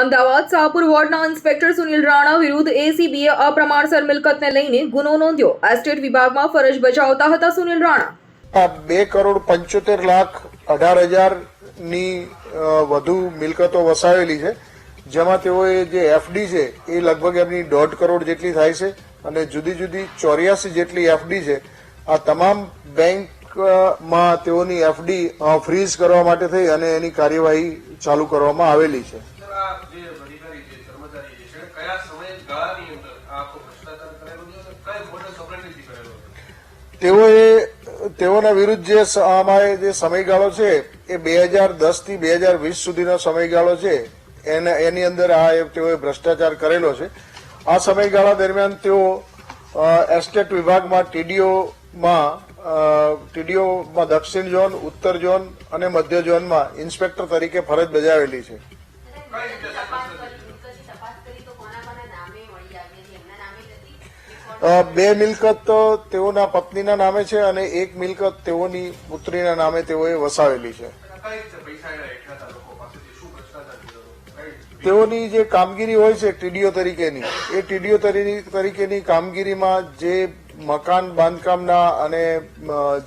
અમદાવાદ શાહપુર વોર્ડના ઇન્સ્પેક્ટર સુનિલ રાણા વિરુદ્ધ એસીબીએ અપ્રમાણસર મિલકતને લઈને ગુનો નોંધ્યો. એસ્ટેટ વિભાગમાં ફરજ બજાવતા હતા સુનિલ રાણા. બે કરોડ પંચોતેર લાખ અઢાર હજારની વધુ મિલકતો વસાવેલી છે, જેમાં તેઓએ જે એફડી છે એ લગભગ એમની દોઢ કરોડ જેટલી થાય છે અને જુદી જુદી ચોર્યાસી જેટલી એફડી છે. આ તમામ બેંકમાં તેઓની એફડી ફ્રીઝ કરવા માટે થઈ અને એની કાર્યવાહી ચાલુ કરવામાં આવેલી છે. જે અધિકારી છે કર્મચારી છે છે કયા સમયગાળાની અંદર આ આખો ભ્રષ્ટાચાર કરેલો છે કઈ મોડસ ઓપરેન્ડીથી કરેલો છે? તેઓએ તેઓના વિરુદ્ધ જે આમાં જે સમયગાળો છે એ બે હજાર દસથી બે હજાર વીસ સુધીનો સમયગાળો છે. એને એની અંદર આ તેઓએ ભ્રષ્ટાચાર કરેલો છે. આ સમયગાળા દરમિયાન તેઓ એસ્ટેટ વિભાગમાં ટીડીઓમાં ટીડીઓમાં દક્ષિણ ઝોન ઉત્તર ઝોન અને મધ્ય ઝોનમાં ઇન્સ્પેક્ટર તરીકે ફરજ બજાવેલી છે. બે મિલકત તેઓના પત્નીના નામે છે અને એક મિલકત તેઓની પુત્રીના નામે તેઓએ વસાવેલી છે? તેઓની જે કામગીરી હોય છે ટીડીઓ તરીકેની, એ ટીડીઓ તરીકેની કામગીરીમાં જે મકાન બાંધકામના અને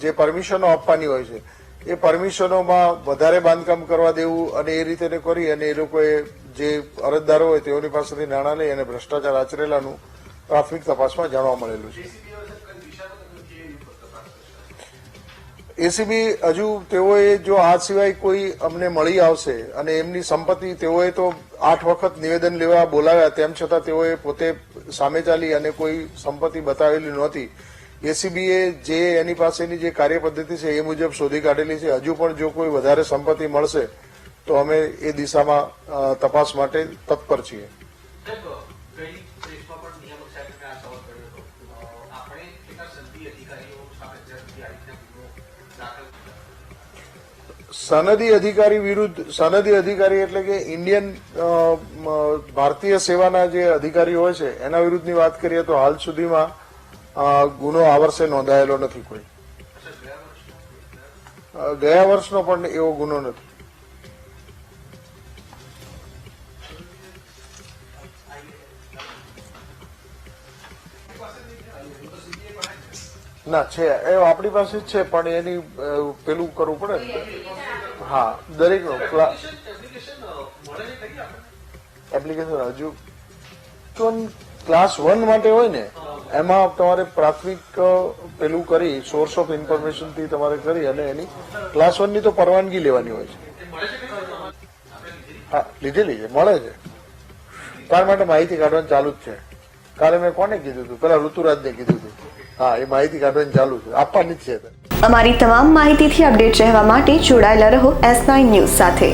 જે પરમિશનો આપવાની હોય છે, એ પરમિશનોમાં વધારે બાંધકામ કરવા દેવું અને એ રીતે કરી અને એ લોકોએ જે અરજદારો હોય તેઓની પાસેથી નાણાં લઈ અને ભ્રષ્ટાચાર આચરેલાનું પ્રાથમિક તપાસમાં જાણવા મળેલું છે? એસીબી હજુ તેઓએ જો આ સિવાય કોઈ અમને મળી આવશે અને એમની સંપત્તિ તેઓએ તો આઠ વખત નિવેદન લેવા બોલાવ્યા તેમ છતાં તેઓએ પોતે સામે ચાલી અને કોઈ સંપત્તિ બતાવેલી નહોતી. એસીબીએ જે એની પાસેની જે કાર્યપદ્ધતિ છે એ મુજબ શોધી કાઢેલી છે. હજુ પણ જો કોઈ વધારે સંપત્તિ મળશે તો અમે એ દિશામાં તપાસ માટે તત્પર છીએ. ગઈ પણ નિયામક સાહેબે આ સવાલ કર્યો હતો. આપણે કેટલા સનદી અધિકારીઓ સામે અત્યાર સુધી આ રીતના ગુનો દાખલ સનદી અધિકારી વિરુદ્ધ સનદી અધિકારી એટલે કે ઇન્ડિયન ભારતીય સેવાના જે અધિકારીઓ હોય છે એના વિરુદ્ધની વાત કરીએ તો હાલ સુધીમાં ગુનો આ વર્ષે નોંધાયેલો નથી કોઈ. ગયા વર્ષનો પણ એવો ગુનો નથી. ના, છે. એ આપણી પાસે છે, પણ એની પેલું કરવું પડે હા, દરેકનો. એપ્લિકેશન હજુ ક્લાસ વન માટે હોય ને, એમાં તમારે પ્રાથમિક પેલું કરી સોર્સ ઓફ ઇન્ફોર્મેશનથી તમારે કરી અને એની ક્લાસ વનની તો પરવાનગી લેવાની હોય છે. હા, લીધેલી છે, મળે છે. તાર માટે માહિતી કાઢવાનું ચાલુ જ છે. કાલે મેં કોને કીધું હતું પેલા ઋતુરાજને કીધું હતું હા, એ માહિતી કાઢવાની ચાલુ છે. આપવાની જ છે. અમારી તમામ માહિતીથી અપડેટ રહેવા માટે જોડાયેલા રહો એસ નાઇન ન્યૂઝ સાથે.